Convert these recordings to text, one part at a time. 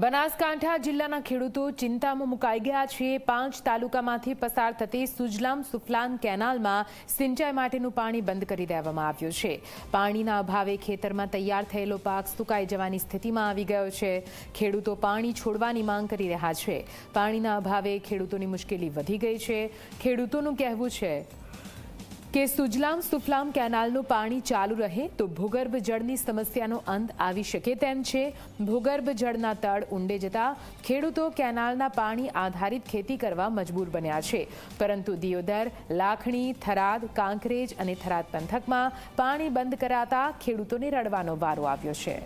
બનાસકાંઠા જિલ્લાના ખેડૂતો ચિંતામાં મુકાઈ ગયા છે પાંચ તાલુકામાંથી પસાર થતી સુજલામ સુફલામ કેનાલમાં સિંચાઈ માટેનું પાણી બંધ કરી દેવામાં આવ્યું છે. પાણીના અભાવે ખેતરમાં તૈયાર થયેલો પાક સુકાઈ જવાની સ્થિતિમાં આવી ગયો છે. ખેડૂતો પાણી છોડવાની માંગ કરી રહ્યા છે. પાણીના અભાવે ખેડૂતોની મુશ્કેલી વધી ગઈ છે. ખેડૂતોનું કહેવું છે કે સુજલામ સુફલામ કેનાલનું પાણી ચાલુ રહે તો ભૂગર્ભ જળની સમસ્યાનો અંત આવી શકે તેમ છે. ભૂગર્ભ જળના તળ ઊંડે જતા ખેડૂતો કેનાલના પાણી આધારિત ખેતી કરવા મજબૂર બન્યા છે. પરંતુ દિયોદર, લાખણી, થરાદ, કાંકરેજ અને થરાદ પંથકમાં પાણી બંધ કરાતા ખેડૂતોને રડવાનો વારો આવ્યો છે.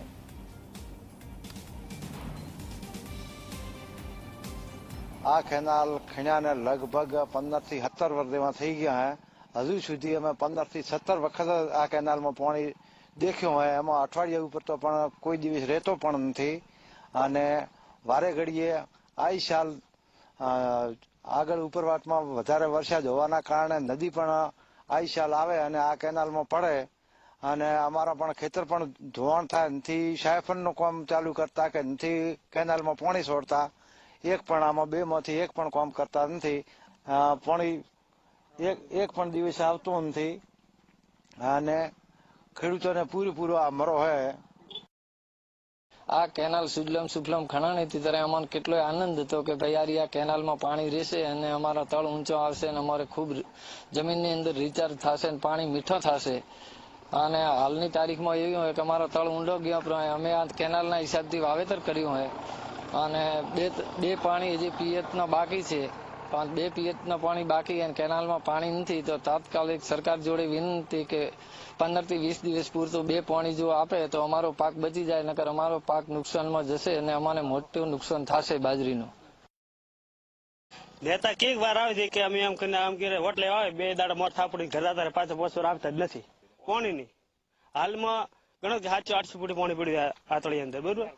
આ કેનાલ ખીણાને લગભગ પંદરથી સત્તર વર્ષમાં થઈ ગયા હે. હજુ સુધી અમે પંદરથી સત્તર વખત આ કેનાલમાં પાણી દેખ્યું હોય. એમાં અઠવાડિયા ઉપર તો પણ કોઈ દિવસ રહેતો પણ નથી. અને વારે ઘડીએ આ સાલ આગળ ઉપરવાટમાં વધારે વરસાદ હોવાના કારણે નદી પણ આ સાલ આવે અને આ કેનાલમાં પડે. અને અમારા પણ ખેતર પણ ધોવાણ થાય. નથી સાયફનનું કામ ચાલુ કરતા કે નથી કેનાલમાં પાણી છોડતા. એક પણ આમાં બે માંથી એક પણ કામ કરતા નથી. પાણી એક એક પણ દિવસ આવતો નથી. અને ખેડૂતોને પૂરેપૂરો આ મરો હે. આ કેનાલ સુજલમ સુફલમ ખણાણી હતી ત્યારે અમને કેટલો આનંદ હતો કે ભાઈ યાર આ કેનાલમાં પાણી રહેશે અને અમારા તળ ઊંચો આવશે અને અમારે ખૂબ જમીનની અંદર રિચાર્જ થશે અને પાણી મીઠો થશે. અને હાલની તારીખમાં એવું હોય કે અમારો તળ ઊંડો ગયો, પણ અમે આ કેનાલના હિસાબથી વાવેતર કર્યું હોય. અને બે બે પાણી હજી પિયતના બાકી છે. પણ બે પિયતના પાણી બાકી અને કેનાલમાં પાણી નથી, તો તાત્કાલિક સરકાર જોડે વિનંતી કે પંદરથી વીસ દિવસ પૂરતું બે પાણી જો આપે, તો અમારો પાક બચી જાય, નકર અમારો પાક નુકસાનમાં જશે અને અમારે મોટું નુકસાન થશે બાજરીનું. નેતા કેક વાર આવે છે કે અમે એમ કરીને આમ કે હોટલે આવે, બે દાડા મોટ થાપડી, ઘર તારે પાછા પોસ્ટર આપતા જ નથી. પાણી નહીં. હાલમાં ઘણો સાતસો, આઠસો ફૂટ પાણી પડ્યું આતળી અંદર, બરોબર?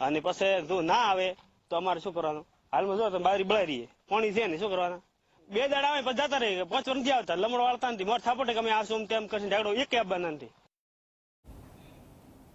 અને પછી જો ના આવે, તો અમારે શું કરવાનું? હાલમાં જો બારી બળાઈ રહીએ પાણી છે ને શું કરવાના? બે દાડા આવે પછી જતા રહી પાંચ વર્ષ નથી આવતા. લમડો વાળતા નથી. મોર થાપડે કે અમે આવશું તેમ કરીને ઢાકડો એક આપવાના નથી.